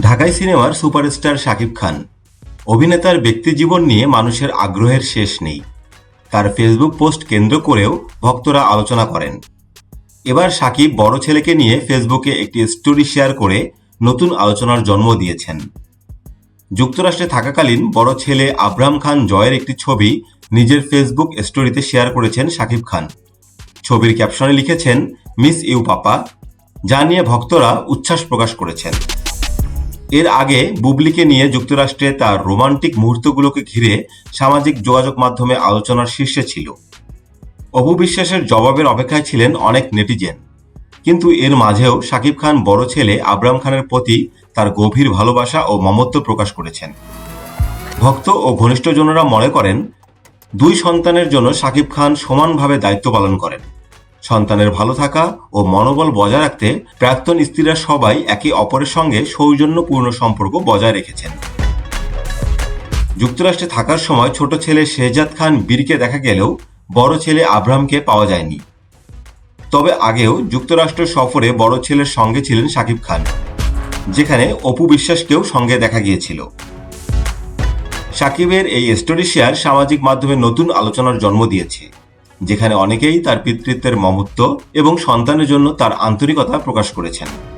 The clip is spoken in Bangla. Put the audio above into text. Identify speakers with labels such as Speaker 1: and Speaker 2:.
Speaker 1: ঢাকাই সিনেমার সুপারস্টার শাকিব খান। অভিনেতার ব্যক্তিজীবন নিয়ে মানুষের আগ্রহের শেষ নেই। তার ফেসবুক পোস্ট কেন্দ্র করেও ভক্তরা আলোচনা করেন। এবার সাকিব বড় ছেলেকে নিয়ে ফেসবুকে একটি স্টোরি শেয়ার করে নতুন আলোচনার জন্ম দিয়েছেন। যুক্তরাষ্ট্রে থাকাকালীন বড় ছেলে আব্রাহাম খান জয়ের একটি ছবি নিজের ফেসবুক স্টোরিতে শেয়ার করেছেন শাকিব খান। ছবির ক্যাপশনে লিখেছেন, মিস ইউ, পাপা। যা নিয়ে ভক্তরা উচ্ছ্বাস প্রকাশ করেছেন। এর আগে বুবলিকে নিয়ে যুক্তরাষ্ট্রে তার রোমান্টিক মুহূর্তগুলোকে ঘিরে সামাজিক যোগাযোগ মাধ্যমে আলোচনার শীর্ষে ছিল। অপু বিশ্বাসের জবাবের অপেক্ষায় ছিলেন অনেক নেটিজেন। কিন্তু এর মাঝেও শাকিব খান বড় ছেলে আবরাম খানের প্রতি তার গভীর ভালোবাসা ও মমত্ব প্রকাশ করেছেন। ভক্ত ও ঘনিষ্ঠজনরা মনে করেন, দুই সন্তানের জন্য শাকিব খান সমানভাবে দায়িত্ব পালন করেন। সন্তানের ভালো থাকা ও মনোবল বজায় রাখতে প্রাক্তন স্ত্রীরা সবাই একে অপরের সঙ্গে সৌজন্যপূর্ণ সম্পর্ক বজায় রেখেছেন। যুক্তরাষ্ট্রে থাকার সময় ছোট ছেলে শেহজাদ খান বীরকে দেখা গেলেও বড় ছেলে আব্রাহামকে পাওয়া যায়নি। তবে আগেও যুক্তরাষ্ট্র সফরে বড় ছেলের সঙ্গে ছিলেন শাকিব খান, যেখানে অপু বিশ্বাসকেও সঙ্গে দেখা গিয়েছিল। সাকিবের এই স্টোরি শেয়ার সামাজিক মাধ্যমে নতুন আলোচনার জন্ম দিয়েছে। যেখানে অনেকেই তার পিতৃত্বের মমত্ব এবং সন্তানের জন্য তার আন্তরিকতা প্রকাশ করেছেন।